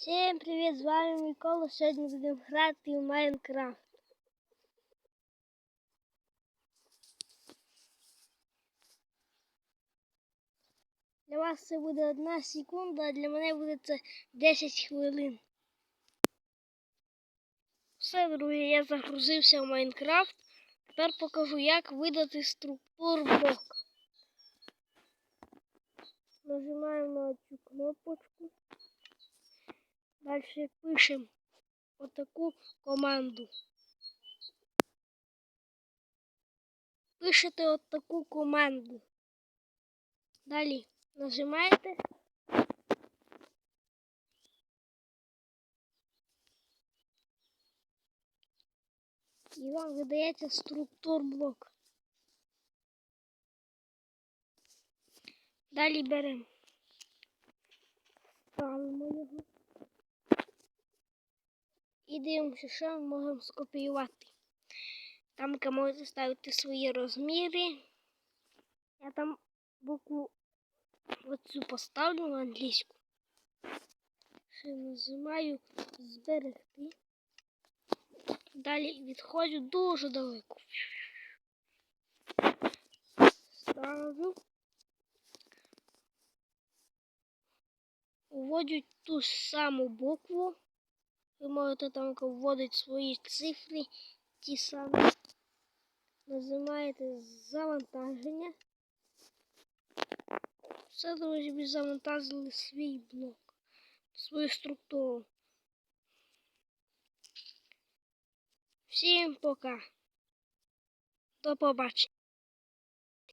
Всім привіт! З вами Микола. Сьогодні будемо грати в Майнкрафт. Для вас це буде одна секунда, а для мене буде це 10 хвилин. Все, друзі, я загрузився в Майнкрафт. Тепер покажу, як видати структур блок. Нажимаємо на цю кнопочку. Дальше пишемо отаку команду. Пишете отаку команду. Далі нажимаєте. І вам видається структур блок. Далі беремо. Ставимо його. І дивимося, що ми можемо скопіювати. Там ви можете ставити свої розміри. Я там букву оцю поставлю на англійську. Ще нажимаю зберегти. Далі відходжу дуже далеко. Ставлю. Вводю ту саму букву. Ви можете там вводити свої цифри, ті самі. Нажимаєте завантаження. Все, друзі, ви завантажили свій блок, свою структуру. Всім пока. До побачення.